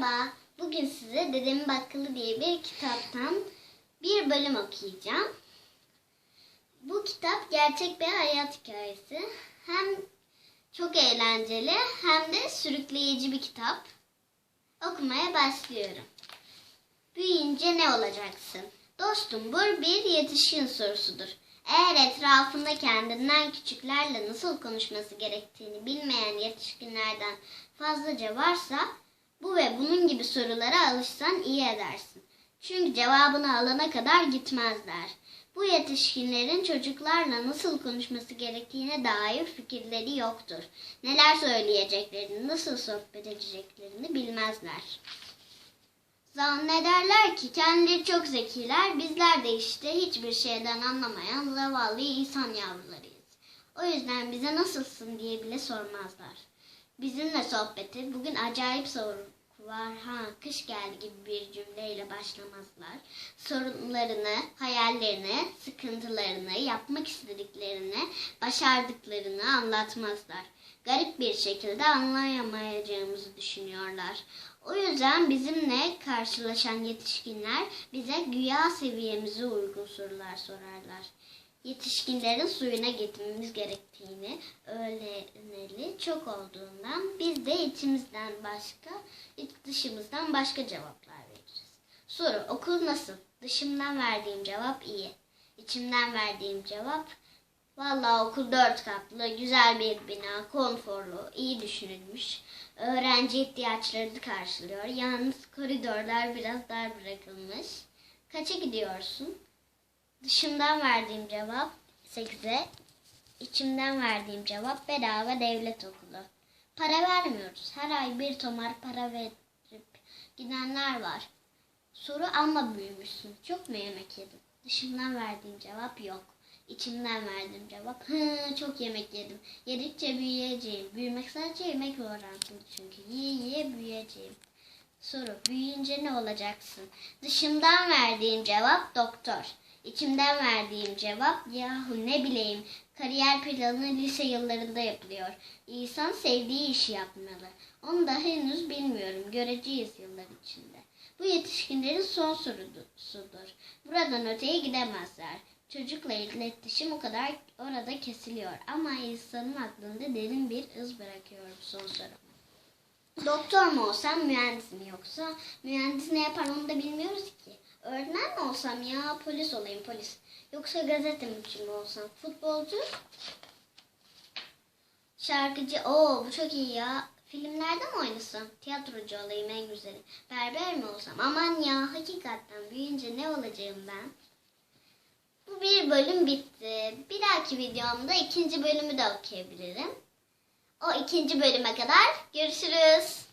Merhaba. Bugün size Dedemin Bakkalı diye bir kitaptan bir bölüm okuyacağım. Bu kitap gerçek bir hayat hikayesi. Hem çok eğlenceli hem de sürükleyici bir kitap. Okumaya başlıyorum. Büyüyünce ne olacaksın? Dostum bu bir yetişkin sorusudur. Eğer etrafında kendinden küçüklerle nasıl konuşması gerektiğini bilmeyen yetişkinlerden fazlaca varsa bu ve bunun gibi sorulara alışsan iyi edersin. Çünkü cevabını alana kadar gitmezler. Bu yetişkinlerin çocuklarla nasıl konuşması gerektiğine dair fikirleri yoktur. Neler söyleyeceklerini, nasıl sohbet edeceklerini bilmezler. Zannederler ki kendileri çok zekiler, bizler de işte hiçbir şeyden anlamayan zavallı insan yavrularıyız. O yüzden bize nasılsın diye bile sormazlar. Bizimle sohbeti bugün acayip soğuk var ha kış geldi gibi bir cümleyle başlamazlar. Sorunlarını, hayallerini, sıkıntılarını, yapmak istediklerini, başardıklarını anlatmazlar. Garip bir şekilde anlayamayacağımızı düşünüyorlar. O yüzden bizimle karşılaşan yetişkinler bize güya seviyemize uygun sorular sorarlar. Yetişkinlerin suyuna gitmemiz gerektiğini öğreneli çok olduğundan biz de içimizden başka, dışımızdan başka cevaplar veririz. Soru okul nasıl? Dışımdan verdiğim cevap iyi. İçimden verdiğim cevap Vallahi okul dört katlı, güzel bir bina, konforlu, iyi düşünülmüş. Öğrenci ihtiyaçlarını karşılıyor. Yalnız koridorlar biraz dar bırakılmış. Kaça gidiyorsun? Dışımdan verdiğim cevap 8'e. İçimden verdiğim cevap bedava devlet okulu. Para vermiyoruz. Her ay bir tomar para verip gidenler var. Soru ama büyümüşsün. Çok mu yemek yedin? Dışımdan verdiğim cevap yok. İçimden verdiğim cevap hı çok yemek yedim. Yedikçe büyüyeceğim. Büyümek sadece yemekle orantılı çünkü. Yiye yiye büyüyeceğim. Soru büyüyünce ne olacaksın? Dışımdan verdiğim cevap doktor. İçimden verdiğim cevap yahu ne bileyim kariyer planı lise yıllarında yapılıyor. İnsan sevdiği işi yapmalı. Onu da henüz bilmiyorum. Göreceğiz yıllar içinde. Bu yetişkinlerin son sorusudur. Buradan öteye gidemezler. Çocukla iletişim o kadar orada kesiliyor. Ama insanın aklında derin bir iz bırakıyor bu son soru. Doktor mu olsam mühendis mi yoksa mühendis ne yapar onu da bilmiyoruz ki. Öğretmen mi olsam ya polis olayım polis. Yoksa gazeteci mi olsam futbolcu? Şarkıcı o bu çok iyi ya. Filmlerde mi oynasam? Tiyatrocu olayım en güzeli. Berber mi olsam? Aman ya hakikaten büyüyünce ne olacağım ben? Bu bir bölüm bitti. Bir dahaki videomda ikinci bölümü de okuyabilirim. O ikinci bölüme kadar görüşürüz.